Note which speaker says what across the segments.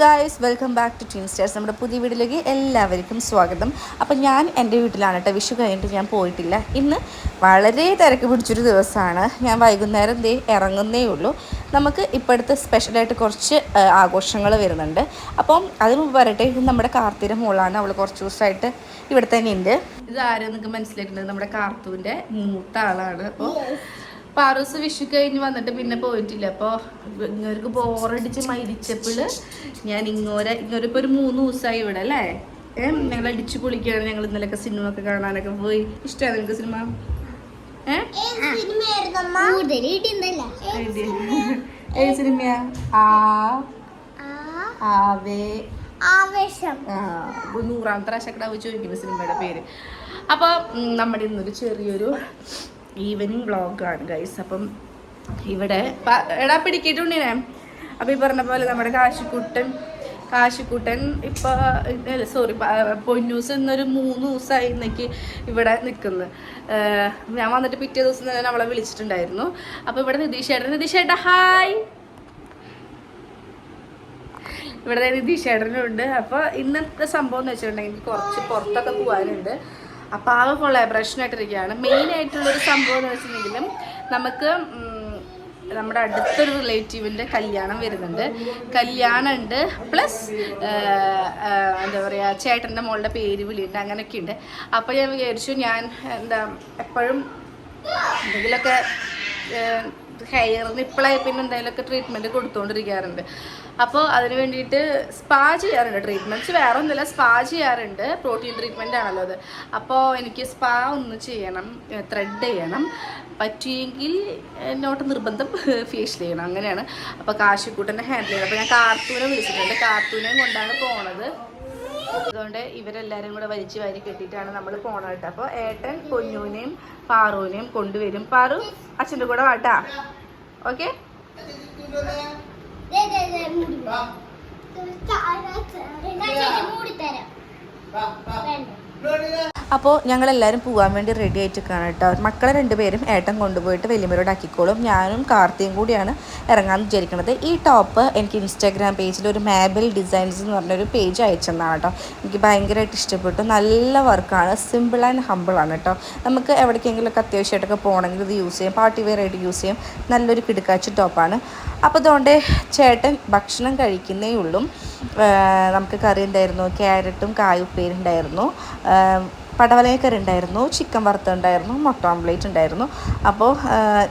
Speaker 1: Guys welcome back to team stars നമ്മുടെ പുതിയ വീട്ടിലേക്ക് എല്ലാവർക്കും സ്വാഗതം. അപ്പം ഞാൻ എന്റെ വീട്ടിലാണ് കേട്ടോ. വിഷു കഴിഞ്ഞിട്ട് ഞാൻ പോയിട്ടില്ല. ഇന്ന് വളരെ തിരക്ക് പിടിച്ചൊരു ദിവസമാണ്. ഞാൻ വൈകുന്നേരം ദേ ഇറങ്ങുന്നേ ഉള്ളൂ. നമുക്ക് ഇപ്പോഴത്തെ സ്പെഷ്യലായിട്ട് കുറച്ച് ആഘോഷങ്ങൾ വരുന്നുണ്ട്. അപ്പം അതിന് മുമ്പ് പറയട്ടെ ഇത് നമ്മുടെ കാർത്തിയുടെ മോളാണ്. അവൾ കുറച്ച് ദിവസമായിട്ട് ഇവിടെ തന്നെ ഉണ്ട്. ഇത് ആരും നിങ്ങൾക്ക് മനസ്സിലാക്കുന്നത്? നമ്മുടെ കാർത്തുവിന്റെ മൂത്ത ആളാണ്. അപ്പോൾ പാറൂസ് വിഷു കഴിഞ്ഞ് വന്നിട്ട് പിന്നെ പോയിട്ടില്ല. അപ്പോൾ ഇങ്ങോർക്ക് ബോറടിച്ച് മരിച്ചപ്പോൾ ഞാൻ ഇങ്ങോരെ ഇങ്ങോരിപ്പോൾ ഒരു മൂന്ന് ദിവസമായി ഇവിടെ അല്ലേ? ഏ ഞങ്ങൾ അടിച്ചു പൊളിക്കുകയാണ്. ഞങ്ങൾ ഇന്നലെയൊക്കെ സിനിമ ഒക്കെ കാണാനൊക്കെ പോയി. ഇഷ്ടമാണ് നിങ്ങൾക്ക് സിനിമ? ഏ. ഏത് സിനിമയാ? ആ ആവേ.
Speaker 2: ആവേശം.
Speaker 1: നൂറാമത്തെ പ്രാവശ്യം ചോദിക്കുന്ന സിനിമയുടെ പേര്. അപ്പോൾ നമ്മുടെ ഇന്നൊരു ചെറിയൊരു ഈവനിങ് വ്ളോഗാണ് ഗൈസ് അപ്പം ഇവിടെ എടാ പിടിക്കിട്ടുണ്ടിനെ അപ്പം ഈ പറഞ്ഞ പോലെ നമ്മുടെ കാശിക്കുട്ടൻ കാശിക്കുട്ടൻ ഇപ്പോൾ സോറി പൊന്നൂസ് എന്നൊരു മൂന്ന് ദിവസമായി ഇന്നേക്ക് ഇവിടെ നിൽക്കുന്നത് ഞാൻ വന്നിട്ട് പിറ്റേ ദിവസം തന്നെ അവളെ വിളിച്ചിട്ടുണ്ടായിരുന്നു. അപ്പോൾ ഇവിടെ നിതീഷ് ഏട്ടൻ നിതീഷ് ഏട്ടാ ഹായ്. ഇവിടെ നിതീഷ് ചേട്ടനുണ്ട് അപ്പോൾ ഇന്നത്തെ സംഭവം എന്ന് വെച്ചിട്ടുണ്ടെങ്കിൽ കുറച്ച് പുറത്തൊക്കെ പോകാനുണ്ട് ആയിട്ടിരിക്കുകയാണ്. മെയിൻ ആയിട്ടുള്ളൊരു സംഭവം എന്ന് വെച്ചിട്ടുണ്ടെങ്കിലും നമുക്ക് നമ്മുടെ അടുത്തൊരു റിലേറ്റീവിന്റെ കല്യാണം വരുന്നുണ്ട്. കല്യാണം ഉണ്ട് പ്ലസ് എന്താ പറയുക ചേട്ടന്റെ മോളുടെ പേര് വിളിയുണ്ട്. അങ്ങനെയൊക്കെ ഉണ്ട് അപ്പോൾ ഞാൻ വിചാരിച്ചു ഞാൻ എന്താ എപ്പോഴും എന്തെങ്കിലുമൊക്കെ ഹെയറിന് ഇപ്പോഴായി പിന്നെ എന്തെങ്കിലുമൊക്കെ ട്രീറ്റ്മെന്റ് കൊടുത്തുകൊണ്ടിരിക്കാറുണ്ട് അപ്പോൾ അതിന് വേണ്ടിയിട്ട് സ്പാ ചെയ്യാറുണ്ട്. ട്രീറ്റ്മെന്റ്സ് വേറെ ഒന്നുമില്ല. സ്പാ ചെയ്യാറുണ്ട്. പ്രോട്ടീൻ ട്രീറ്റ്മെന്റ് ആണല്ലോ അത്. അപ്പോൾ എനിക്ക് സ്പാ ഒന്ന് ചെയ്യണം. ത്രെഡ് ചെയ്യണം. പറ്റിയെങ്കിൽ എന്നോട്ട് നിർബന്ധം ഫേഷ്യൽ ചെയ്യണം. അങ്ങനെയാണ്. അപ്പോൾ കാശിക്കൂട്ടനെ ഹാൻഡിൽ ചെയ്യണം. അപ്പോൾ ഞാൻ കാർത്തൂനെ വിളിച്ചിട്ടുണ്ട്. കാർത്തൂനെ കൊണ്ടാണ് പോണത്. അതുകൊണ്ട് ഇവരെല്ലാരും കൂടെ വലിച്ചു വാരി കെട്ടിയിട്ടാണ് നമ്മൾ പോണത് കേട്ടോ അപ്പോൾ ഏട്ടൻ കുഞ്ഞുവിനെയും പാറുവിനെയും കൊണ്ടുവരും. പാറു അച്ഛന്റെ കൂടെ വാട്ടാ ഓക്കെ?
Speaker 2: മൂടിത്തരാം
Speaker 1: അപ്പോൾ ഞങ്ങളെല്ലാവരും പോകാൻ വേണ്ടി റെഡി ആയിട്ട് കാണാം കേട്ടോ. മക്കളെ രണ്ടുപേരും ഏട്ടൻ കൊണ്ടുപോയിട്ട് വലിയമരോട് ആക്കിക്കോളും ഞാനും കാർത്തിയും കൂടിയാണ് ഇറങ്ങാമെന്ന് വിചാരിക്കുന്നത്. ഈ ടോപ്പ് എനിക്ക് ഇൻസ്റ്റാഗ്രാം പേജിൽ ഒരു മാബിൾ ഡിസൈൻസ് എന്ന് പറഞ്ഞൊരു പേജ് അയച്ചെന്നാണ് കേട്ടോ. എനിക്ക് ഭയങ്കരമായിട്ട് ഇഷ്ടപ്പെട്ടു. നല്ല വർക്കാണ് സിമ്പിൾ ആൻഡ് ഹമ്പിൾ ആണ് കേട്ടോ. നമുക്ക് എവിടേക്കെങ്കിലുമൊക്കെ അത്യാവശ്യമായിട്ടൊക്കെ പോകണമെങ്കിൽ ഇത് യൂസ് ചെയ്യാം. പാർട്ടി വെയർ ആയിട്ട് യൂസ് ചെയ്യാം. നല്ലൊരു കിടക്കാച്ചി ടോപ്പാണ് അപ്പോൾ അതുകൊണ്ട് ചേട്ടൻ ഭക്ഷണം കഴിക്കുന്നേ ഉള്ളൂ. നമുക്ക് കറി ഉണ്ടായിരുന്നു ക്യാരറ്റും കായുപ്പേരി ഉണ്ടായിരുന്നു. ആ, പടവലക്കറി ഉണ്ടായിരുന്നു ചിക്കൻ വറുത്തുണ്ടായിരുന്നു മുട്ട ഓംപ്ലേറ്റ് ഉണ്ടായിരുന്നു. അപ്പോൾ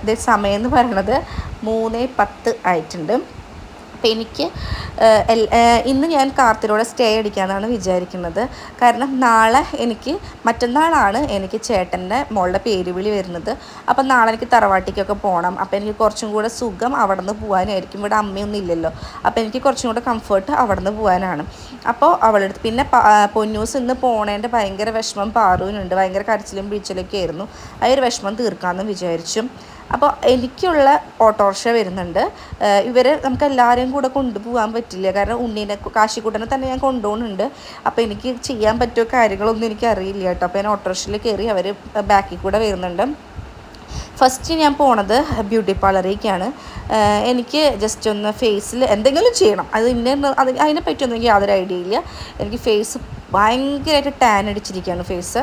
Speaker 1: ഇത് സമയം എന്ന് പറയണത് മൂന്ന് പത്ത് ആയിട്ടുണ്ട്. അപ്പോൾ എനിക്ക് ഇന്ന് ഞാൻ കാർത്തിലൂടെ സ്റ്റേ അടിക്കാനാണ് വിചാരിക്കുന്നത്. കാരണം നാളെ എനിക്ക് മറ്റന്നാളാണ് എനിക്ക് ചേട്ടന്റെ മോളുടെ പേരുവിളി വരുന്നത്. അപ്പം നാളെ എനിക്ക് തറവാട്ടിക്കൊക്കെ പോകണം അപ്പോൾ എനിക്ക് കുറച്ചും കൂടെ സുഖം അവിടെ നിന്ന് പോകാനായിരിക്കും ഇവിടെ അമ്മയൊന്നും ഇല്ലല്ലോ. അപ്പോൾ എനിക്ക് കുറച്ചും കൂടെ കംഫർട്ട് അവിടെ നിന്ന് പോകാനാണ് അപ്പോൾ അവളെടുത്ത് പിന്നെ പൊന്നൂസ് ഇന്ന് പോണേന്റെ ഭയങ്കര വിഷമം പാറുവിനുണ്ട്. ഭയങ്കര കരച്ചിലും പിടിച്ചിലൊക്കെ ആയിരുന്നു. ആ ഒരു വിഷമം തീർക്കാമെന്ന് വിചാരിച്ചു. അപ്പോൾ എനിക്കുള്ള ഓട്ടോറിക്ഷ വരുന്നുണ്ട്. ഇവരെ നമുക്ക് എല്ലാവരെയും കൂടെ കൊണ്ടുപോകാൻ പറ്റില്ല. കാരണം ഉണ്ണീനെ കാശിക്കൂട്ടനെ തന്നെ ഞാൻ കൊണ്ടുപോകുന്നുണ്ട്. അപ്പോൾ എനിക്ക് ചെയ്യാൻ പറ്റുമോ കാര്യങ്ങളൊന്നും എനിക്ക് അറിയില്ല കേട്ടോ. അപ്പോൾ ഞാൻ ഓട്ടോറിക്ഷയിൽ കയറി അവർ ബാക്കിൽ കൂടെ വരുന്നുണ്ട്. ഫസ്റ്റ് ഞാൻ പോണത് ബ്യൂട്ടി പാർലറിലേക്കാണ്. എനിക്ക് ജസ്റ്റ് ഒന്ന് ഫേസിൽ എന്തെങ്കിലും ചെയ്യണം. അത് ഇന്ന അത് അതിനെ പറ്റിയൊന്നും എനിക്ക് യാതൊരു ഐഡിയ ഇല്ല. എനിക്ക് ഫേസ് ഭയങ്കരമായിട്ട് ടാൻ അടിച്ചിരിക്കുകയാണ് ഫേസ്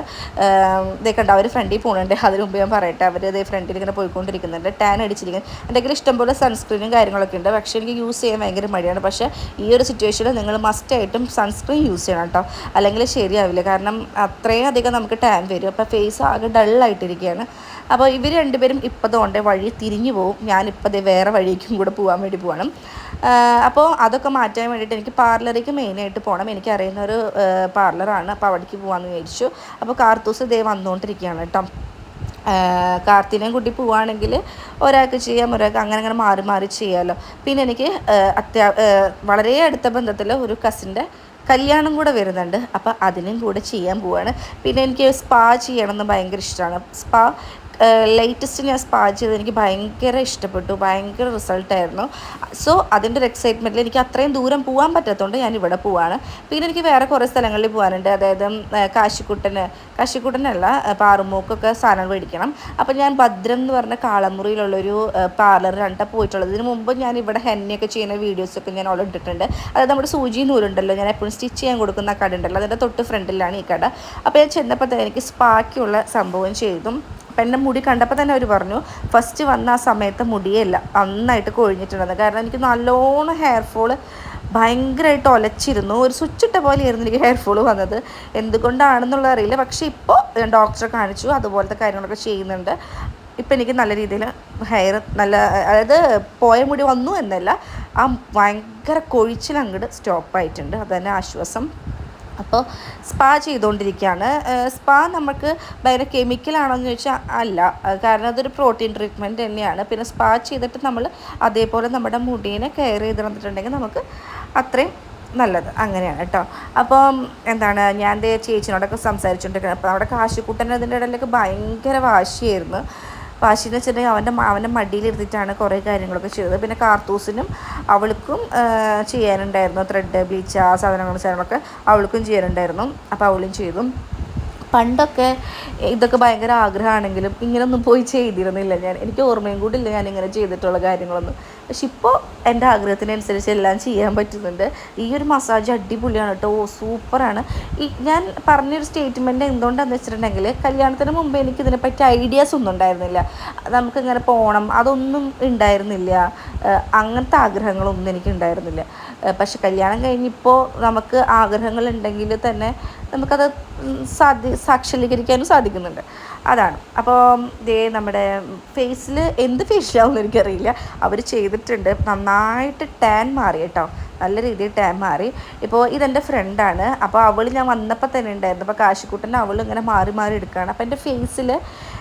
Speaker 1: ഇതേ കണ്ട അവർ ഫ്രണ്ടിൽ പോകുന്നുണ്ട് അതിന് മുമ്പ് ഞാൻ പറയട്ടെ. അവർ ഇതേ ഫ്രണ്ടിൽ ഇങ്ങനെ പോയിക്കൊണ്ടിരിക്കുന്നുണ്ട്. ടാൻ അടിച്ചിരിക്കുന്നത് എന്റെ കയ്യിൽ ഇഷ്ടംപോലെ സൺസ്ക്രീനും കാര്യങ്ങളൊക്കെ ഉണ്ട്. പക്ഷേ എനിക്ക് യൂസ് ചെയ്യാൻ ഭയങ്കര മടിയാണ്. പക്ഷേ ഈ ഒരു സിറ്റുവേഷനിൽ നിങ്ങൾ മസ്റ്റായിട്ടും സൺസ്ക്രീൻ യൂസ് ചെയ്യണം കേട്ടോ. അല്ലെങ്കിൽ ശരിയാവില്ല. കാരണം അത്രയും അധികം നമുക്ക് ടാൻ വരും. അപ്പോൾ ഫേസ് ആകെ ഡള്ളായിട്ടിരിക്കുകയാണ് അപ്പോൾ ഇവർ രണ്ടുപേരും ഇപ്പോൾ തോണ്ടേ വഴി തിരിഞ്ഞു പോകും ഞാനിപ്പോൾ വേറെ വഴിക്കും കൂടെ പോകാൻ വേണ്ടി പോകണം അപ്പോൾ അതൊക്കെ മാറ്റാൻ വേണ്ടിയിട്ട് എനിക്ക് പാർലറിലേക്ക് മെയിനായിട്ട് പോകണം എനിക്ക് അറിയുന്ന ഒരു പാർലറാണ്. അപ്പോൾ അവിടേക്ക് പോകാമെന്ന് വിചാരിച്ചു. അപ്പോൾ കാർത്തൂസ് ഇതേ വന്നുകൊണ്ടിരിക്കുകയാണ് കേട്ടോ. കാർത്തിനെയും കൂട്ടി പോവുകയാണെങ്കിൽ ഒരാൾക്ക് ചെയ്യാം ഒരാൾക്ക് അങ്ങനെ അങ്ങനെ മാറി മാറി ചെയ്യാമല്ലോ പിന്നെ എനിക്ക് അത്യാ വളരെ അടുത്ത ബന്ധത്തിൽ ഒരു കസിന്റെ കല്യാണം കൂടെ വരുന്നുണ്ട്. അപ്പോൾ അതിനും കൂടെ ചെയ്യാൻ പോവാണ്. പിന്നെ എനിക്ക് സ്പാ ചെയ്യണമെന്ന് ഭയങ്കര ഇഷ്ടമാണ്. സ്പാ ലേറ്റസ്റ്റ് ഞാൻ സ്പാ ചെയ്ത് എനിക്ക് ഭയങ്കര ഇഷ്ടപ്പെട്ടു. ഭയങ്കര റിസൾട്ടായിരുന്നു സോ അതിന്റെ ഒരു എക്സൈറ്റ്മെന്റിൽ എനിക്ക് അത്രയും ദൂരം പോകാൻ പറ്റാത്തതുകൊണ്ട് ഞാൻ ഇവിടെ പോവാണ്. പിന്നെ എനിക്ക് വേറെ കുറേ സ്ഥലങ്ങളിൽ പോകാനുണ്ട് അതായത് കാശിക്കുട്ടന് കാശിക്കുട്ടനല്ല പാറുമൂക്കൊക്കെ സാധനങ്ങൾ മേടിക്കണം. അപ്പോൾ ഞാൻ ഭദ്രം എന്ന് പറഞ്ഞ കാളമുറിയിലുള്ളൊരു പാർലറിലാണ് പോയിട്ടുള്ളത്. ഇതിന് മുമ്പ് ഞാൻ ഇവിടെ ഹെന്നയൊക്കെ ചെയ്യുന്ന വീഡിയോസൊക്കെ ഞാൻ ഓൾറെഡി ഇട്ടിട്ടുണ്ട്. അതായത് നമ്മുടെ സൂചി നൂലുണ്ടല്ലോ ഞാൻ എപ്പോഴും സ്റ്റിച്ച് ചെയ്യാൻ കൊടുക്കുന്ന കട ഉണ്ടല്ലോ അതിന്റെ തൊട്ട് ഫ്രണ്ടിലാണ് ഈ കട. അപ്പോൾ ഞാൻ ചെന്നപ്പോൾ എനിക്ക് സ്പാക്കിയുള്ള സംഭവം ചെയ്തും. അപ്പം എന്റെ മുടി കണ്ടപ്പോൾ തന്നെ അവർ പറഞ്ഞു ഫസ്റ്റ് വന്ന ആ സമയത്ത് മുടിയല്ല നന്നായിട്ട് കൊഴിഞ്ഞിട്ടുണ്ടെന്ന് കാരണം എനിക്ക് നല്ലോണം ഹെയർ ഫോൾ ഭയങ്കരമായിട്ട് ഒലച്ചിരുന്നു. ഒരു സ്വിച്ചിട്ട പോലെ ആയിരുന്നു എനിക്ക് ഹെയർ ഫോൾ വന്നത്. എന്തുകൊണ്ടാണെന്നുള്ളത് അറിയില്ല. പക്ഷേ ഇപ്പോൾ ഡോക്ടറെ കാണിച്ചു അതുപോലത്തെ കാര്യങ്ങളൊക്കെ ചെയ്യുന്നുണ്ട്. ഇപ്പം എനിക്ക് നല്ല രീതിയിൽ ഹെയർ നല്ല അതായത് പോയ മുടി വന്നു എന്നല്ല ആ ഭയങ്കര കൊഴിച്ചിൽ അങ്ങോട്ട് സ്റ്റോപ്പായിട്ടുണ്ട് അത് തന്നെ ആശ്വാസം. അപ്പോൾ സ്പാ ചെയ്തുകൊണ്ടിരിക്കുകയാണ്. സ്പാ നമുക്ക് ഭയങ്കര കെമിക്കലാണോ എന്ന് ചോദിച്ചാൽ അല്ല. കാരണം അതൊരു പ്രോട്ടീൻ ട്രീറ്റ്മെന്റ് തന്നെയാണ്. പിന്നെ സ്പാ ചെയ്തിട്ട് നമ്മൾ അതേപോലെ നമ്മുടെ മുടീനെ കെയർ ചെയ്ത് തന്നിട്ടുണ്ടെങ്കിൽ നമുക്ക് അത്രയും നല്ലത്. അങ്ങനെയാണ് കേട്ടോ. അപ്പം എന്താണ് ഞാൻ ചേച്ചിനോടൊക്കെ സംസാരിച്ചുകൊണ്ടിരിക്കുന്നത് അപ്പോൾ അവിടെ കാശിക്കുട്ടൻ അതിന്റെ ഇടയിലൊക്കെ ഭയങ്കര വാശിയായിരുന്നു. വാശി എന്ന് വെച്ചിട്ടുണ്ടെങ്കിൽ അവന്റെ അവന്റെ മടിയിലിരുത്തിയിട്ടാണ് കുറേ കാര്യങ്ങളൊക്കെ ചെയ്തത്. പിന്നെ കാർത്തൂസിനും അവൾക്കും ചെയ്യാനുണ്ടായിരുന്നു ത്രെഡ് ബ്ലീച്ച് ആ സാധനങ്ങളും സാധനങ്ങളൊക്കെ അവൾക്കും ചെയ്യാനുണ്ടായിരുന്നു. അപ്പോൾ അവളും ചെയ്തു. പണ്ടൊക്കെ ഇതൊക്കെ ഭയങ്കര ആഗ്രഹമാണെങ്കിലും ഇങ്ങനൊന്നും പോയി ചെയ്തിരുന്നില്ല ഞാൻ. എനിക്ക് ഓർമ്മയും കൂടി ഇല്ല ഞാൻ ഇങ്ങനെ ചെയ്തിട്ടുള്ള കാര്യങ്ങളൊന്നും. പക്ഷെ ഇപ്പോൾ എന്റെ ആഗ്രഹത്തിനനുസരിച്ച് എല്ലാം ചെയ്യാൻ പറ്റുന്നുണ്ട്. ഈ ഒരു മസാജ് അടിപൊളിയാണ് കേട്ടോ. സൂപ്പറാണ്. ഈ ഞാൻ പറഞ്ഞൊരു സ്റ്റേറ്റ്മെന്റ് എന്തുകൊണ്ടാണെന്ന് വെച്ചിട്ടുണ്ടെങ്കിൽ കല്യാണത്തിന് മുമ്പ് എനിക്ക് ഇതിനെപ്പറ്റി ഐഡിയാസ് ഒന്നും ഉണ്ടായിരുന്നില്ല. നമുക്കിങ്ങനെ പോകണം അതൊന്നും ഉണ്ടായിരുന്നില്ല. അങ്ങനത്തെ ആഗ്രഹങ്ങളൊന്നും എനിക്ക് ഉണ്ടായിരുന്നില്ല പക്ഷെ കല്യാണം കഴിഞ്ഞിപ്പോൾ നമുക്ക് ആഗ്രഹങ്ങൾ ഉണ്ടെങ്കിൽ തന്നെ നമുക്കത് സാധ്യ സാധി സാക്ഷാത്കരിക്കാനും സാധിക്കുന്നുണ്ട്. അതാണ്. അപ്പോൾ ദേ നമ്മുടെ ഫേസിൽ എന്ത് ഫേഷ്യലാവുമെന്ന് എനിക്കറിയില്ല. അവർ ചെയ്തിട്ടുണ്ട്. നന്നായിട്ട് ടാൻ മാറി കേട്ടോ. നല്ല രീതിയിൽ ടാൻ മാറി. ഇപ്പോൾ ഇതെന്റെ ഫ്രണ്ടാണ് അപ്പോൾ അവൾ ഞാൻ വന്നപ്പോൾ തന്നെ ഉണ്ടായിരുന്നു. അപ്പോൾ കാശിക്കൂട്ടൻ അവൾ ഇങ്ങനെ മാറി മാറി എടുക്കുകയാണ് അപ്പോൾ എന്റെ ഫേസിൽ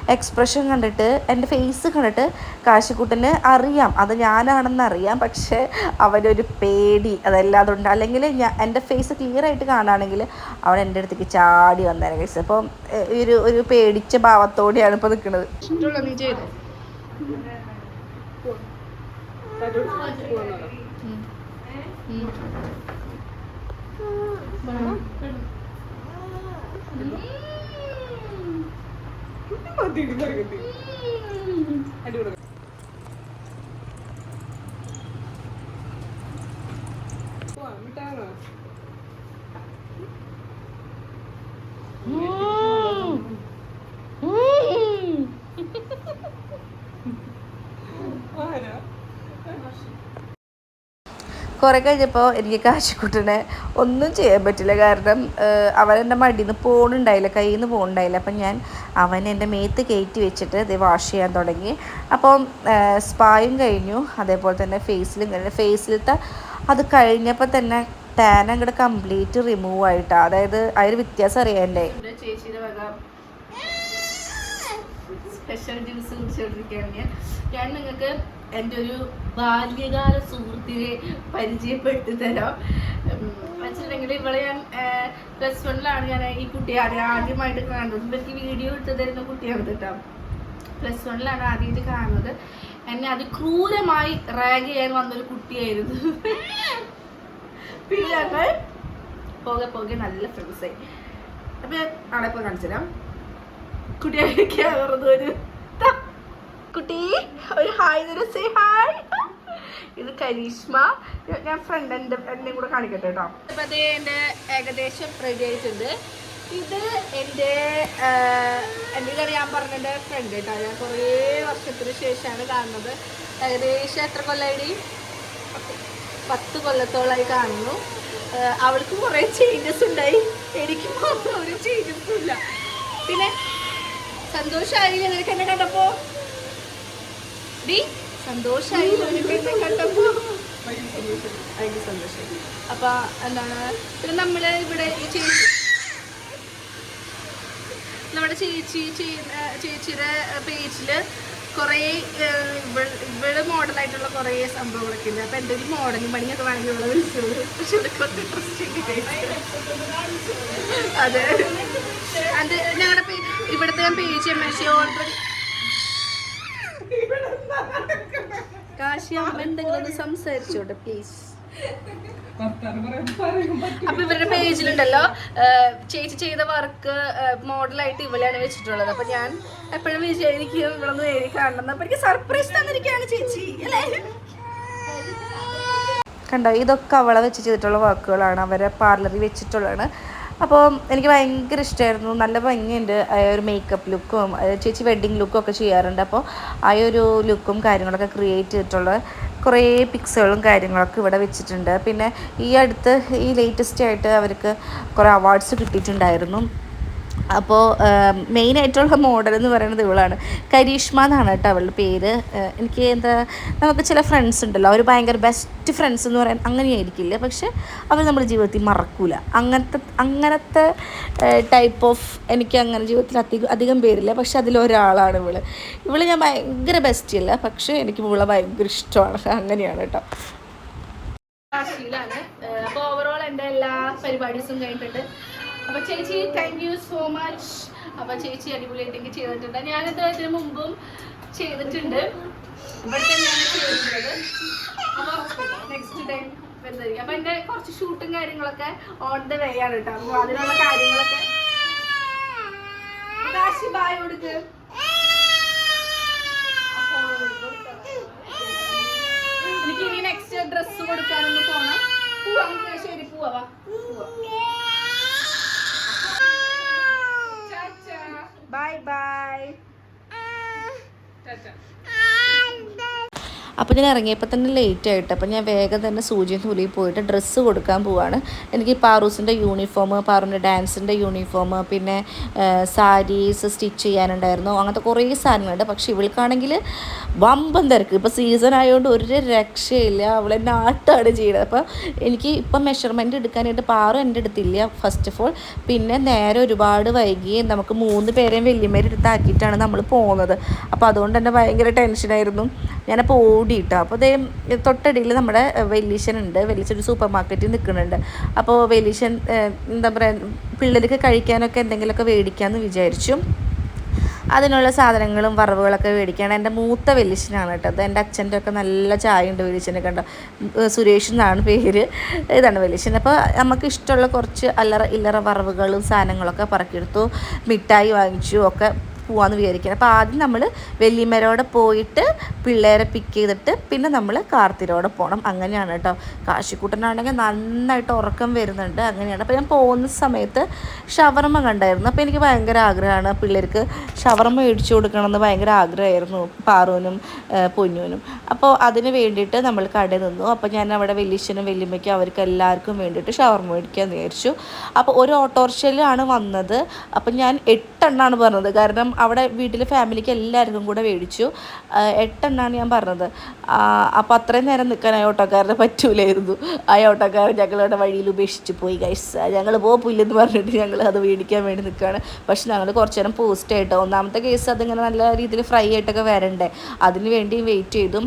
Speaker 1: എക്സ്പ്രഷൻ കണ്ടിട്ട് എന്റെ ഫേസ് കണ്ടിട്ട് കാശിക്കുട്ടന് അറിയാം. അത് ഞാനാണെന്ന് അറിയാം. പക്ഷേ അവനൊരു പേടി. അതല്ലാതുണ്ട് അല്ലെങ്കിൽ ഞാൻ എന്റെ ഫേസ് ക്ലിയർ ആയിട്ട് കാണുകയാണെങ്കിൽ അവൻ എന്റെ അടുത്തേക്ക് ചാടി വന്നേനെ കേസ് അപ്പം ഒരു ഒരു പേടിച്ച ഭാവത്തോടെയാണ് ഇപ്പോൾ നിൽക്കുന്നത്. ഇഷ്ടമുള്ള നീ ചെയ്തോ കുറേ കഴിഞ്ഞപ്പോൾ എനിക്ക് കാശിക്കുട്ടനെ ഒന്നും ചെയ്യാൻ പറ്റില്ല. കാരണം അവൻ എന്റെ മടിയിൽ നിന്ന് പോണുണ്ടായില്ല കയ്യിൽ നിന്ന് പോകുന്നുണ്ടായില്ല അപ്പം ഞാൻ അവൻ എന്റെ മേത്ത് കയറ്റി വെച്ചിട്ട് ഇത് വാഷ് ചെയ്യാൻ തുടങ്ങി. അപ്പം സ്പായും കഴിഞ്ഞു. അതേപോലെ തന്നെ ഫേസിലും കഴിഞ്ഞു. ഫേസിലത്തെ അത് കഴിഞ്ഞപ്പോൾ തന്നെ ടാൻ അങ്ങോട്ട് കംപ്ലീറ്റ് റിമൂവ് ആയിട്ടാണ് അതായത് അതിന് വ്യത്യാസം അറിയാന്റെ ചേച്ചിയുടെ സ്പെഷ്യൽ ഞാൻ നിങ്ങൾക്ക് എന്റെ ഒരു ബാല്യകാല സുഹൃത്തിനെ പരിചയപ്പെട്ടു തരാം വെച്ചിട്ടുണ്ടെങ്കിൽ ഇവളെ ഞാൻ പ്ലസ് വണ്ണിലാണ് ഞാൻ ഈ കുട്ടിയെ ആദ്യം ആദ്യമായിട്ട് കാണുന്നത്. ഇവർക്ക് വീഡിയോ എടുത്തു തരുന്ന കുട്ടിയാണ് കേട്ടോ. പ്ലസ് വണ്ണിലാണ് ആദ്യമായിട്ട് കാണുന്നത്. എന്നെ അത് ക്രൂരമായി റാഗ് ചെയ്യാൻ വന്നൊരു കുട്ടിയായിരുന്നു. പിന്നെ പോകെ പോകെ നല്ല ഫ്രണ്ട്സായി അപ്പം അവിടെ പോയി കാണിച്ചു തരാം വെറുതെ ഒരു. കുട്ടി. ഒരു ഹായ് സേ ഹായ് ഇത് കരീഷ്മ. ഞാൻ- ഫ്രണ്ട് എന്റെ എന്നെയും കൂടെ കാണിക്കട്ടെ കേട്ടോ അപ്പം അത് എന്റെ ഏകദേശം റെഡി ആയിട്ടുണ്ട്. ഇത് എന്റെ എന്റെ ഞാൻ പറഞ്ഞ എന്റെ ഫ്രണ്ട് കേട്ടോ ഞാൻ കുറേ വർഷത്തിന് ശേഷമാണ് കാണുന്നത്. ഏകദേശം എത്ര കൊല്ലമായി പത്ത് കൊല്ലത്തോളമായി കാണുന്നു. അവൾക്ക് കുറേ ചേഞ്ചസ് ഉണ്ടായി. എനിക്ക് മാത്രം ഒരു ചേഞ്ചസും ഇല്ല. പിന്നെ സന്തോഷമായില്ല നിനക്ക് എന്നെ കണ്ടപ്പോ? ഡി സന്തോഷമായി അപ്പൊ എന്താണ് പിന്നെ നമ്മൾ ഇവിടെ ചേച്ചി നമ്മുടെ ചേച്ചി ചേച്ചിയുടെ പേജിൽ കുറേ ഇവിടെ മോഡലായിട്ടുള്ള കുറേ സംഭവങ്ങളൊക്കെ ഉണ്ട്. അപ്പം ഒരു മോഡലിംഗ് പണിയൊക്കെ വേണമെങ്കിൽ ഇവിടെ വിളിച്ചത് പക്ഷെ കുറച്ച് ഇൻട്രസ്റ്റിംഗ് അതെ. അത് ഞങ്ങളുടെ ഇവിടുത്തെ ഞാൻ page M S C already Kashi അമ്മ എന്തെങ്കിലും ഒന്ന് സംസാരിച്ചോട്ടെ പ്ലീസ് അപ്പൊ ഇവരുടെ പേജിലുണ്ടല്ലോ ചേച്ചി ചെയ്ത വർക്ക് മോഡലായിട്ട് ഇവളാണ് വെച്ചിട്ടുള്ളത്. അപ്പൊ ഞാൻ എപ്പോഴും വിചാരിക്കും ഇവളൊന്ന് നേരി കാണണം അപ്പൊ എനിക്ക് സർപ്രൈസ് തന്നിരിക്കുകയാണ് ചേച്ചി അല്ലേ? കണ്ടോ ഇതൊക്കെ അവളെ വെച്ച് ചെയ്തിട്ടുള്ള വർക്കുകളാണ് അവരെ പാർലറിൽ വെച്ചിട്ടുള്ളതാണ്. അപ്പോൾ എനിക്ക് ഭയങ്കര ഇഷ്ടമായിരുന്നു നല്ല ഭംഗിയുണ്ട്. ഒരു മേക്കപ്പ് ലുക്കും ചേച്ചി വെഡ്ഡിങ് ലുക്കും ഒക്കെ ചെയ്യാറുണ്ട്. അപ്പോൾ ആ ഒരു ലുക്കും കാര്യങ്ങളൊക്കെ ക്രിയേറ്റ് ചെയ്തിട്ടുള്ള കുറേ പിക്സുകളും കാര്യങ്ങളൊക്കെ ഇവിടെ വെച്ചിട്ടുണ്ട്. പിന്നെ ഈ അടുത്ത് ഈ ലേറ്റസ്റ്റ് ആയിട്ട് അവർക്ക് കുറേ അവാർഡ്സ് കിട്ടിയിട്ടുണ്ടായിരുന്നു. അപ്പോൾ മെയിനായിട്ടുള്ള മോഡൽ എന്ന് പറയുന്നത് ഇവളാണ്. കരീഷ്മ എന്നാണ് കേട്ടോ അവളുടെ പേര്. എനിക്ക് എന്താ നമുക്ക് ചില ഫ്രണ്ട്സ് ഉണ്ടല്ലോ. അവർ ഭയങ്കര ബെസ്റ്റ് ഫ്രണ്ട്സ് എന്ന് പറയാൻ അങ്ങനെയായിരിക്കില്ല. പക്ഷെ അവർ നമ്മുടെ ജീവിതത്തിൽ മറക്കൂല. അങ്ങനത്തെ അങ്ങനത്തെ ടൈപ്പ് ഓഫ് എനിക്ക് അങ്ങനെ ജീവിതത്തിൽ അധികം അധികം പേരില്ല. പക്ഷെ അതിലൊരാളാണ് ഇവൾ. ഇവൾ ഞാൻ ഭയങ്കര ബെസ്റ്റ് അല്ല. പക്ഷേ എനിക്ക് ഇവളെ ഭയങ്കര ഇഷ്ടമാണ്. അങ്ങനെയാണ് കേട്ടോ. അപ്പോൾ ഓവറോൾ എന്റെ എല്ലാ പരിപാടീസും കഴിഞ്ഞിട്ടുണ്ട് അപ്പോൾ ചേച്ചി താങ്ക് യു സോ മച്ച് അപ്പോൾ ചേച്ചി അടിപൊളിയായിട്ട് എനിക്ക് ചെയ്തിട്ടുണ്ട്. ഞാനത് അതിന് മുമ്പും ചെയ്തിട്ടുണ്ട്. ഇവിടെ തന്നെയാണ് ചെയ്തിട്ടുള്ളത്. നെക്സ്റ്റ് ടൈം കുറച്ച് ഷൂട്ടും കാര്യങ്ങളൊക്കെ ഓൺ ദ വേ ആണ് കേട്ടോ. അപ്പോൾ അതിനുള്ള കാര്യങ്ങളൊക്കെ കാശി ബായ് കൊടുക്ക്. എനിക്ക് ഇനി നെക്സ്റ്റ് ഡ്രസ്സ് കൊടുക്കാനൊന്ന് പോണം. പോവാം. ശരി പോവാ വാ. അപ്പോൾ ഞാൻ ഇറങ്ങിയപ്പോൾ തന്നെ ലേറ്റ് ആയിട്ട്. അപ്പോൾ ഞാൻ വേഗം തന്നെ സൂചിയും നൂലിൽ പോയിട്ട് ഡ്രസ്സ് കൊടുക്കാൻ പോവാണ്. എനിക്ക് പാറൂസിന്റെ യൂണിഫോം പാറുവിന്റെ ഡാൻസിന്റെ യൂണിഫോം പിന്നെ സാരീസ് സ്റ്റിച്ച് ചെയ്യാനുണ്ടായിരുന്നു. അങ്ങനത്തെ കുറേ സാധനങ്ങളുണ്ട്. പക്ഷേ ഇവൾക്കാണെങ്കിൽ വമ്പൻ തിരക്ക്. ഇപ്പോൾ സീസൺ ആയതുകൊണ്ട് ഒരു രക്ഷയില്ല. അവളെ നാട്ടാണ് ചെയ്യുന്നത് അപ്പോൾ എനിക്ക് ഇപ്പം മെഷർമെന്റ് എടുക്കാനായിട്ട് പാറു എന്റെ അടുത്തില്ല ഫസ്റ്റ് ഓഫ് ഓൾ പിന്നെ നേരെ ഒരുപാട് വൈകി നമുക്ക് മൂന്ന് പേരെയും വലിയമ്മേരെ എടുത്താക്കിയിട്ടാണ് നമ്മൾ പോകുന്നത്. അപ്പോൾ അതുകൊണ്ട് തന്നെ ഭയങ്കര ടെൻഷനായിരുന്നു ഞാനപ്പോൾ ഓടിയിട്ടോ അപ്പോൾ അതേ തൊട്ടടിയിൽ നമ്മുടെ വെല്ലീശൻ ഉണ്ട് വെല്ലീശൻ ഒരു സൂപ്പർ മാർക്കറ്റിൽ നിൽക്കുന്നുണ്ട്. അപ്പോൾ ഏഹ്, എന്താ പറയുക പിള്ളേർക്ക് കഴിക്കാനൊക്കെ എന്തെങ്കിലുമൊക്കെ മേടിക്കാമെന്ന് വിചാരിച്ചു. അതിനുള്ള സാധനങ്ങളും വറവുകളൊക്കെ മേടിക്കുകയാണ്. എന്റെ മൂത്ത വെല്ലിച്ചനാണ് കേട്ടോ. അത് എന്റെ അച്ഛന്റെ ഒക്കെ നല്ല ചായ ഉണ്ട് വെല്ലിച്ചനെ കണ്ടോ. ഉം, സുരേഷ് എന്നാണ് പേര്. ഇതാണ് വെല്ലിച്ചൻ അപ്പോൾ നമുക്ക് ഇഷ്ടമുള്ള കുറച്ച് അല്ലറ ഇല്ലറ വറവുകളും സാധനങ്ങളൊക്കെ പറക്കിയെടുത്തു മിഠായി വാങ്ങിച്ചു. ഒക്കെ പോവാന്ന് വിചാരിക്കുന്നത് അപ്പോൾ ആദ്യം നമ്മൾ വെല്ലിമരോടെ പോയിട്ട് പിള്ളേരെ പിക്ക് ചെയ്തിട്ട് പിന്നെ നമ്മൾ കാർത്തിരോടെ പോകണം അങ്ങനെയാണ് കേട്ടോ. കാശിക്കൂട്ടനാണെങ്കിൽ നന്നായിട്ട് ഉറക്കം വരുന്നുണ്ട്. അങ്ങനെയാണ്. അപ്പോൾ ഞാൻ പോകുന്ന സമയത്ത് ഷവർമ്മ കണ്ടായിരുന്നു. അപ്പോൾ എനിക്ക് ഭയങ്കര ആഗ്രഹമാണ് പിള്ളേർക്ക് ഷവർമ്മ മേടിച്ചു കൊടുക്കണമെന്ന് ഭയങ്കര ആഗ്രഹമായിരുന്നു പാറുവിനും പൊന്നുവിനും. അപ്പോൾ അതിന് വേണ്ടിയിട്ട് നമ്മൾ കടയിൽ നിന്നു. അപ്പോൾ ഞാൻ അവിടെ വലിയച്ഛനും വലിയമ്മയ്ക്കും അവർക്ക് എല്ലാവർക്കും വേണ്ടിയിട്ട് ഷവർമ്മ മേടിക്കാൻ വിചാരിച്ചു. അപ്പോൾ ഒരു ഓട്ടോറിക്ഷയിലാണ് വന്നത്. അപ്പോൾ ഞാൻ എട്ടെണ്ണാണ് പറഞ്ഞത്. കാരണം അവിടെ വീട്ടിൽ ഫാമിലിക്ക് എല്ലാവർക്കും കൂടെ മേടിച്ചു. എട്ടെണ്ണാണ് ഞാൻ പറഞ്ഞത്. അപ്പോൾ അത്രയും നേരം നിൽക്കാൻ ആ ഓട്ടോക്കാരന് പറ്റൂലായിരുന്നു. ആ ഓട്ടോക്കാരൻ ഞങ്ങളുടെ വഴിയിൽ ഉപേക്ഷിച്ച് പോയി ഗൈസ് ഞങ്ങൾ പോകില്ലെന്ന് പറഞ്ഞിട്ട് ഞങ്ങൾ അത് മേടിക്കാൻ വേണ്ടി നിൽക്കുകയാണ് പക്ഷെ ഞങ്ങൾ കുറച്ച് നേരം പോസ്റ്റ് ആയിട്ടോ ഒന്നാമത്തെ കേസ് അതിങ്ങനെ നല്ല രീതിയിൽ ഫ്രൈ ആയിട്ടൊക്കെ വരണ്ടേ. അതിന് വേണ്ടി വെയിറ്റ് ചെയ്തു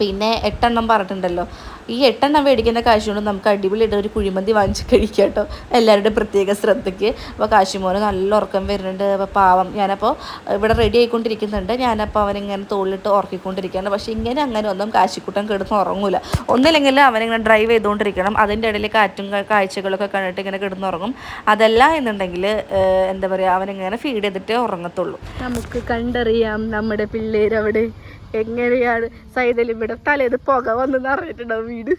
Speaker 1: പിന്നെ എട്ടെണ്ണം പറഞ്ഞിട്ടുണ്ടല്ലോ. ഈ എട്ടെണ്ണം മേടിക്കുന്ന കാശ് കൊണ്ട് നമുക്ക് അടിപൊളിയായിട്ട് ഒരു കുഴിമന്തി വാങ്ങിച്ച് കഴിക്കാം കേട്ടോ. എല്ലാവരുടെയും പ്രത്യേക ശ്രദ്ധയ്ക്ക്. അപ്പോൾ കാശിമോന് നല്ല ഉറക്കം വരുന്നുണ്ട്. അപ്പോൾ പാവം ഞാനപ്പോൾ ഇവിടെ റെഡി ആയിക്കൊണ്ടിരിക്കുന്നുണ്ട്. ഞാനപ്പോൾ അവനിങ്ങനെ തോളിലിട്ട് ഉറക്കിക്കൊണ്ടിരിക്കുകയാണ്. പക്ഷേ ഇങ്ങനെ അങ്ങനെ ഒന്നും കാശിക്കൂട്ടം കിടന്ന് ഉറങ്ങൂല. ഒന്നില്ലെങ്കിൽ അവനിങ്ങനെ ഡ്രൈവ് ചെയ്തുകൊണ്ടിരിക്കണം. അതിന്റെ ഇടയിൽ കാറ്റും കാഴ്ചകളൊക്കെ കണ്ടിട്ട് ഇങ്ങനെ കിടന്നുറങ്ങും അതല്ല എന്നുണ്ടെങ്കിൽ എന്താ പറയുക അവനിങ്ങനെ ഫീഡ് ചെയ്തിട്ടേ ഉറങ്ങത്തുള്ളൂ. നമുക്ക് കണ്ടറിയാം നമ്മുടെ പിള്ളേരവിടെ. എങ്ങനെയാണ് സൈതലിമ്മയുടെ തലേന്ന് പുക വന്ന് നിറഞ്ഞിട്ടുണ്ടാവും വീട്?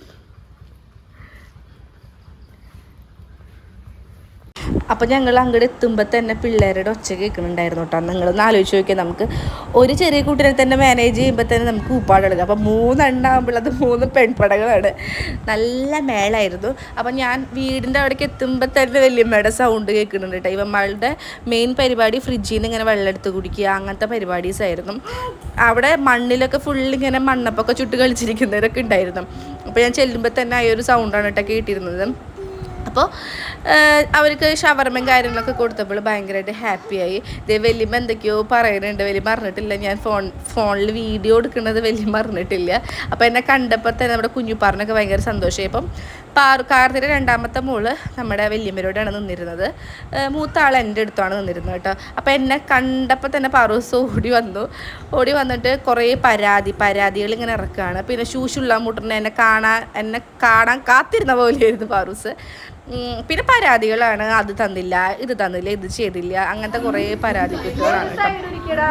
Speaker 1: അപ്പം ഞങ്ങൾ അങ്ങോട്ട് എത്തുമ്പോൾ തന്നെ പിള്ളേരുടെ ഒച്ച കേൾക്കുന്നുണ്ടായിരുന്നു കേട്ടോ. നിങ്ങളൊന്ന് ആലോചിച്ച് നോക്കിയാൽ നമുക്ക്. ഒരു ചെറിയ കുട്ടീനെ തന്നെ മാനേജ് ചെയ്യുമ്പോൾ തന്നെ നമുക്ക് ഉപ്പാടെടുക്കാം അപ്പം മൂന്നെണ്ണാകുമ്പോൾ അത് മൂന്ന് പെൺപടകളാണ്. നല്ല മേളായിരുന്നു. അപ്പോൾ ഞാൻ വീടിന്റെ അവിടേക്ക് എത്തുമ്പോൾ തന്നെ വല്യമ്മയുടെ സൗണ്ട് കേൾക്കുന്നുണ്ട് കേട്ടോ. ഇവന്മാരുടെ മെയിൻ പരിപാടി ഫ്രിഡ്ജിൽ നിന്ന് ഇങ്ങനെ വെള്ളം എടുത്ത് കുടിക്കുക അങ്ങനത്തെ പരിപാടീസ് ആയിരുന്നു. അവിടെ മണ്ണിലൊക്കെ ഫുൾ ഇങ്ങനെ മണ്ണപ്പൊക്കെ ചുട്ട് കളിച്ചിരിക്കുന്നവരൊക്കെ ഉണ്ടായിരുന്നു. അപ്പോൾ ഞാൻ ചെല്ലുമ്പോൾ തന്നെ ആ ഒരു സൗണ്ടാണ് കേട്ടോ കേട്ടിരുന്നത്. അപ്പോൾ അവർക്ക് ഷവർമയും കാര്യങ്ങളൊക്കെ കൊടുത്തപ്പോൾ ഭയങ്കരമായിട്ട് ഹാപ്പിയായി. ഇതേ വലിയമ്മ എന്തൊക്കെയോ പറയുന്നുണ്ട്. വലിയമ്മ അറിഞ്ഞിട്ടില്ല ഞാൻ ഫോൺ ഫോണിൽ വീഡിയോ എടുക്കുന്നത് വലിയമ്മ അറിഞ്ഞിട്ടില്ല അപ്പോൾ എന്നെ കണ്ടപ്പോൾ തന്നെ നമ്മുടെ കുഞ്ഞുപ്പാറിനൊക്കെ ഭയങ്കര സന്തോഷമായി. അപ്പം പാറു കാർന്നിന്റെ രണ്ടാമത്തെ മോൾ നമ്മുടെ വല്യമ്മരോടാണ് നിന്നിരുന്നത്. മൂത്ത ആൾ എന്റെ അടുത്താണ് നിന്നിരുന്നത് കേട്ടോ. അപ്പോൾ എന്നെ കണ്ടപ്പോൾ തന്നെ പാറൂസ് ഓടി വന്നു. ഓടി വന്നിട്ട് കുറേ പരാതി പരാതികൾ ഇങ്ങനെ ഇറക്കുകയാണ് പിന്നെ ശൂശുള്ള മുട്ടനെ എന്നെ കാണാൻ എന്നെ കാണാൻ കാത്തിരുന്ന പോലെയായിരുന്നു പാറൂസ് പിന്നെ പരാതികളാണ്. അത് തന്നില്ല ഇത് തന്നില്ല ഇത് ചെയ്തില്ല. അങ്ങനത്തെ കുറേ പരാതി കുട്ടികളാണ് കേട്ടോ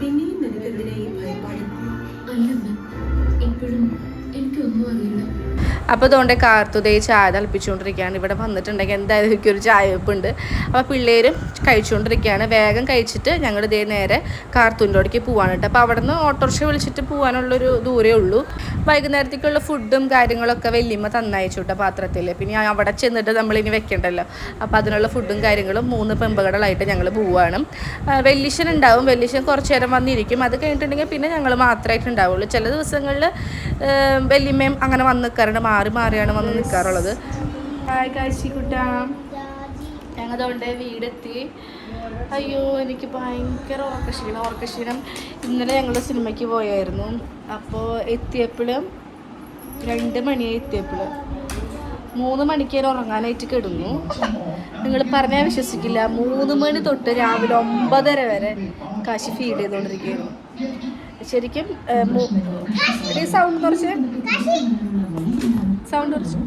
Speaker 3: പിന്നെയും നിനക്കെതിരെയും ഭയപ്പാട്? അല്ലെന്ന് എപ്പോഴും എനിക്കൊന്നും അറിയില്ല.
Speaker 1: അപ്പോൾ അതുകൊണ്ട് കാർത്തുതേ ചായ തിളപ്പിച്ചുകൊണ്ടിരിക്കുകയാണ്. ഇവിടെ വന്നിട്ടുണ്ടെങ്കിൽ എന്തായാലും എനിക്കൊരു ചായ വെപ്പുണ്ട്. അപ്പോൾ പിള്ളേരും കഴിച്ചുകൊണ്ടിരിക്കുകയാണ്. വേഗം കഴിച്ചിട്ട് ഞങ്ങൾ ഇതേ നേരെ കാർത്തൂന്റെ അവിടേക്ക് പോവാണ് കേട്ടോ. അപ്പോൾ അവിടെ നിന്ന് ഓട്ടോറിക്ഷ വിളിച്ചിട്ട് പോകാനുള്ളൊരു ദൂരേ ഉള്ളൂ. വൈകുന്നേരത്തേക്കുള്ള ഫുഡും കാര്യങ്ങളൊക്കെ വലിയമ്മ തന്നയച്ചു കേട്ടോ പാത്രത്തിൽ. പിന്നെ അവിടെ ചെന്നിട്ട് നമ്മളിനി വെക്കണ്ടല്ലോ. അപ്പോൾ അതിനുള്ള ഫുഡും കാര്യങ്ങളും മൂന്ന് പെമ്പകടലായിട്ട് ഞങ്ങൾ പോവുകയാണ് വെല്ലിശൻ ഉണ്ടാവും. വെല്ലിശൻ കുറച്ച് നേരം വന്നിരിക്കും. അത് കഴിഞ്ഞിട്ടുണ്ടെങ്കിൽ പിന്നെ ഞങ്ങൾ മാത്രമായിട്ട് ഉണ്ടാവുള്ളൂ. ചില ദിവസങ്ങളിൽ വെല്ലിമ്മയും അങ്ങനെ വന്ന് നിൽക്കാറുണ്ട്. മാറി മാറിയാണ് വന്ന് നിൽക്കാറുള്ളത്. ഹായ് കാശിക്കുട്ട ഞങ്ങളതുകൊണ്ട് വീടെത്തി. അയ്യോ എനിക്ക് ഭയങ്കര ഉറക്കക്ഷീണം ഉറക്കക്ഷീണം. ഇന്നലെ ഞങ്ങൾ സിനിമയ്ക്ക് പോയായിരുന്നു. അപ്പോൾ എത്തിയപ്പോഴും രണ്ട് മണിയായി എത്തിയപ്പോൾ മൂന്ന് മണിക്കേരം ഉറങ്ങാനായിട്ട് കിടന്നു. നിങ്ങൾ പറഞ്ഞാൽ വിശ്വസിക്കില്ല. മൂന്ന് മണി തൊട്ട് രാവിലെ ഒമ്പതര വരെ കാശി ഫീഡ് ചെയ്തുകൊണ്ടിരിക്കുകയായിരുന്നു ശരിക്കും സൗണ്ട് കുറച്ച്. സൗണ്ട് കുറച്ച്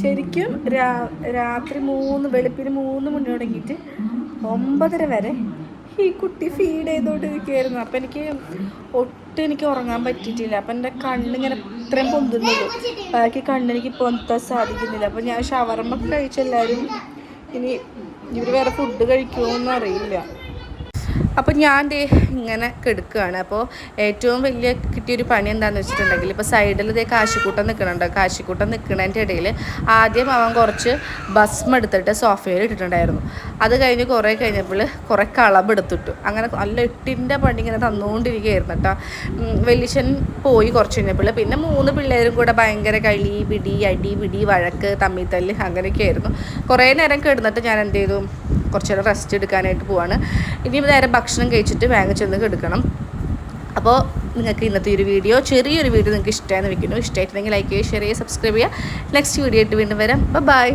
Speaker 1: ശരിക്കും രാ- രാത്രി മൂന്ന് വെളുപ്പിന് മൂന്ന് മണി തുടങ്ങിയിട്ട് ഒമ്പതര വരെ ഈ കുട്ടി ഫീഡ് ചെയ്തുകൊണ്ടിരിക്കുകയായിരുന്നു അപ്പം എനിക്ക് ഒട്ടും എനിക്ക് ഉറങ്ങാൻ പറ്റിയിട്ടില്ല. അപ്പം എന്റെ കണ്ണിങ്ങനെ ഇത്രയും പൊന്തുന്നുള്ളൂ ബാക്കി കണ്ണെനിക്ക് പൊന്താൻ സാധിക്കുന്നില്ല. അപ്പം ഞാൻ ഷവർമ്മ കഴിച്ചെല്ലാവരും ഇനി ഇവർ വേറെ ഫുഡ് കഴിക്കുമോ എന്ന് അറിയില്ല. അപ്പോൾ ഞാൻ ദേ ഇങ്ങനെ കെടുക്കുകയാണ് അപ്പോൾ ഏറ്റവും വലിയ കിട്ടിയൊരു പണി എന്താണെന്ന് വെച്ചിട്ടുണ്ടെങ്കിൽ ഇപ്പോൾ സൈഡിൽ ദേ കാശിക്കൂട്ടം നിൽക്കണുണ്ടോ കാശിക്കൂട്ടം നിൽക്കുന്നതിന്റെ ഇടയിൽ ആദ്യം അവൻ കുറച്ച് ഭസ്മം എടുത്തിട്ട് സോഫയിൽ ഇട്ടിട്ടുണ്ടായിരുന്നു. അത് കഴിഞ്ഞ് കുറേ കഴിഞ്ഞപ്പോൾ കുറേ കളബ് എടുത്തിട്ടു. അങ്ങനെ നല്ല എട്ടിന്റെ പണി ഇങ്ങനെ തന്നുകൊണ്ടിരിക്കുകയായിരുന്നു കേട്ടോ. വെല്ലിശൻ പോയി കുറച്ച് കഴിഞ്ഞപ്പോൾ പിന്നെ മൂന്ന് പിള്ളേരും കൂടെ ഭയങ്കര കളി പിടി അടി പിടി വഴക്ക് തമ്മിത്തല്ല് അങ്ങനെയൊക്കെ ആയിരുന്നു കുറേ നേരം കിടന്നിട്ട് ഞാൻ എന്ത് ചെയ്തു? കുറച്ച് റെസ്റ്റ് എടുക്കാനായിട്ട് പോവാണ്. ഇനി നേരെ ഭക്ഷണം കഴിച്ചിട്ട് വേഗം ചെന്ന് കിടക്കണം. അപ്പോൾ നിങ്ങൾക്ക് ഇന്നത്തെ ഒരു വീഡിയോ ചെറിയൊരു വീഡിയോ നിങ്ങൾക്ക് ഇഷ്ടമായെന്ന് വെക്കുന്നു ഇഷ്ടമായിട്ടുണ്ടെങ്കിൽ ലൈക്ക് ചെയ്യുക ഷെയർ ചെയ്യുക സബ്സ്ക്രൈബ് ചെയ്യുക. നെക്സ്റ്റ് വീഡിയോ ആയിട്ട് വീണ്ടും വരാം. ബൈ